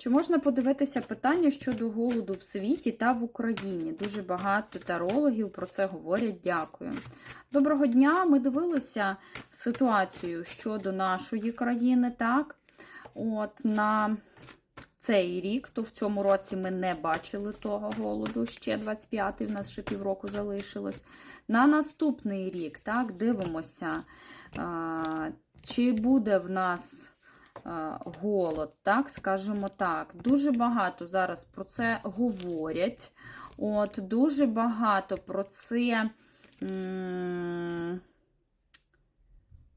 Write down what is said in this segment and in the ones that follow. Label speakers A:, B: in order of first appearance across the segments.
A: Чи можна подивитися питання щодо голоду в світі та в Україні? Дуже багато тарологів про це говорять. Дякую. Доброго дня! Ми дивилися ситуацію щодо нашої країни, так? От на цей рік, то в цьому році ми не бачили того голоду. Ще 25-й, в нас ще півроку залишилось. На наступний рік, так, дивимося, чи буде в нас голод, так, скажімо так. Дуже багато зараз про це говорять. От, Дуже багато про це.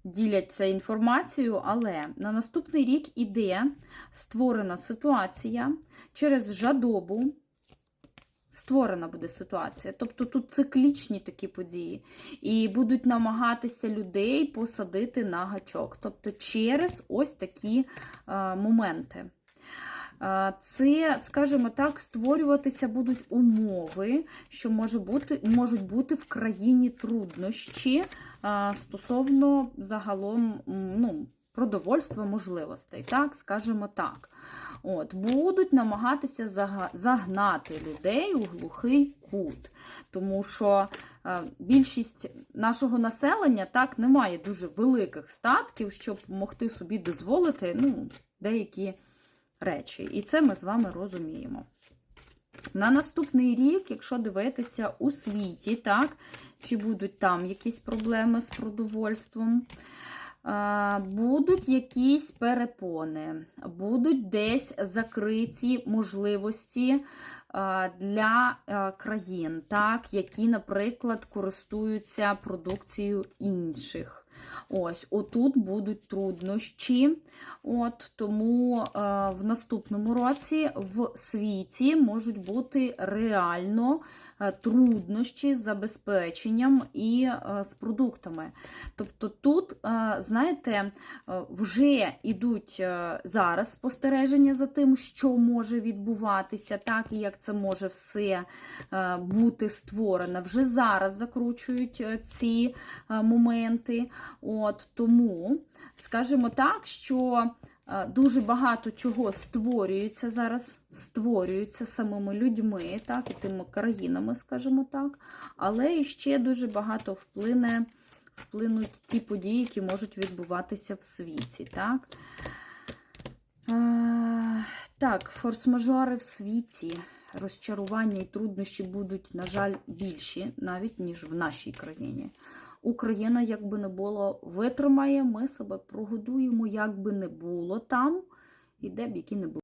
A: Діляться інформацією, але на наступний рік іде створена ситуація через жадобу. Створена буде ситуація. Тобто тут циклічні такі події. І будуть намагатися людей посадити на гачок. Тобто через ось такі е, моменти. Е, Це, скажімо так, створюватися будуть умови, що може бути, можуть бути в країні труднощі е, стосовно загалом ну, продовольства можливостей, так, скажімо так. От, Будуть намагатися загнати людей у глухий кут, тому що е, більшість нашого населення так не має дуже великих статків, щоб могти собі дозволити ну, деякі речі. І це ми з вами розуміємо. На наступний рік, якщо дивитися у світі, так, чи будуть там якісь проблеми з продовольством, будуть якісь перепони, будуть десь закриті можливості для країн, так, які, наприклад, користуються продукцією інших. Ось, отут будуть труднощі. От, Тому е, в наступному році в світі можуть бути реально е, труднощі з забезпеченням і е, з продуктами. Тобто тут, е, знаєте, е, вже йдуть е, зараз спостереження за тим, що може відбуватися, так і як це може все е, бути створено. Вже зараз закручують е, ці е, моменти. От Тому, скажімо так, що е, дуже багато чого створюється зараз, створюється самими людьми, так, і тими країнами, скажімо так, але ще дуже багато вплине, вплинуть ті події, які можуть відбуватися в світі. Так, Е, так форс-мажори в світі. Розчарування і труднощі будуть, на жаль, більші навіть, ніж в нашій країні. Україна, як би не було, витримає, ми себе прогодуємо, як би не було там, і де б які не були.